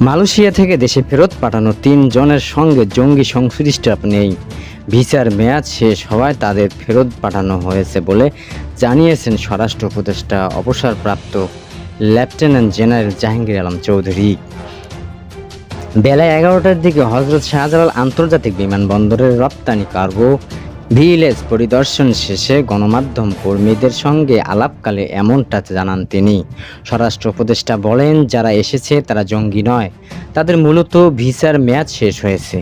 Malaysia থেকে দেশে ফেরত পাঠানো তিন জনের সঙ্গে জঙ্গি সংশ্লিষ্ট নেই। ভিসার মেয়াদ শেষ হওয়ায় তাদের ফেরত পাঠানো হয়েছে বলে জানিয়েছেন স্বরাষ্ট্র উপদেষ্টা অবসরপ্রাপ্ত লেফটেন্যান্ট জেনারেল জাহাঙ্গীর আলম চৌধুরী। বেলা এগারোটার দিকে হজরত শাহজালাল আন্তর্জাতিক বিমানবন্দরের রপ্তানি কার্গো ভিলেজ পরিদর্শন শেষে গণমাধ্যম কর্মীদের সঙ্গে আলাপকালে এমনটা জানান তিনি। স্বরাষ্ট্র উপদেষ্টা বলেন, যারা এসেছে তারা জঙ্গি নয়। তাদের মূলত ভিসার মেয়াদ শেষ হয়েছে।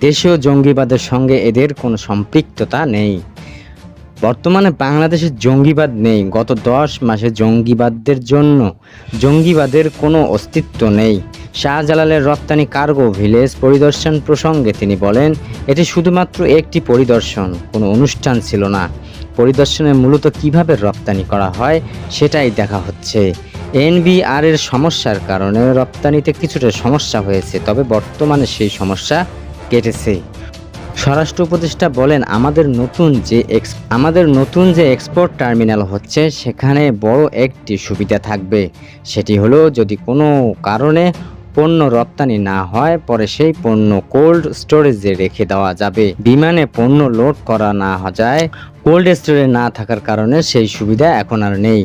দেশীয় জঙ্গিবাদের সঙ্গে এদের কোনো সম্পৃক্ততা নেই। বর্তমানে বাংলাদেশে জঙ্গিবাদ নেই। গত দশ মাসে জঙ্গিবাদদের জন্য জঙ্গিবাদের কোনো অস্তিত্ব নেই। শাহজালালের রপ্তানি কার্গো ভিলেজ পরিদর্শন প্রসঙ্গে তিনি বলেন, এটি শুধুমাত্র একটি পরিদর্শন, কোনো অনুষ্ঠান ছিল না। পরিদর্শনে মূলত কীভাবে রপ্তানি করা হয় সেটাই দেখা হচ্ছে। এনবিআর এর সমস্যার কারণে রপ্তানিতে কিছুটা সমস্যা হয়েছে, তবে বর্তমানে সেই সমস্যা কেটেছে। স্বরাষ্ট্র উপদেষ্টা বলেন, আমাদের নতুন যে এক্স, আমাদের নতুন যে এক্সপোর্ট টার্মিনাল হচ্ছে, সেখানে বড় একটি সুবিধা থাকবে। সেটি হলো যদি কোনো কারণে পণ্য রপ্তানি না হয়, পরে সেই পণ্য কোল্ড স্টোরেজে রেখে দেওয়া যাবে। বিমানে পণ্য লোড করা না যায়, কোল্ড স্টোরে না থাকার কারণে সেই সুবিধা এখন আর নেই।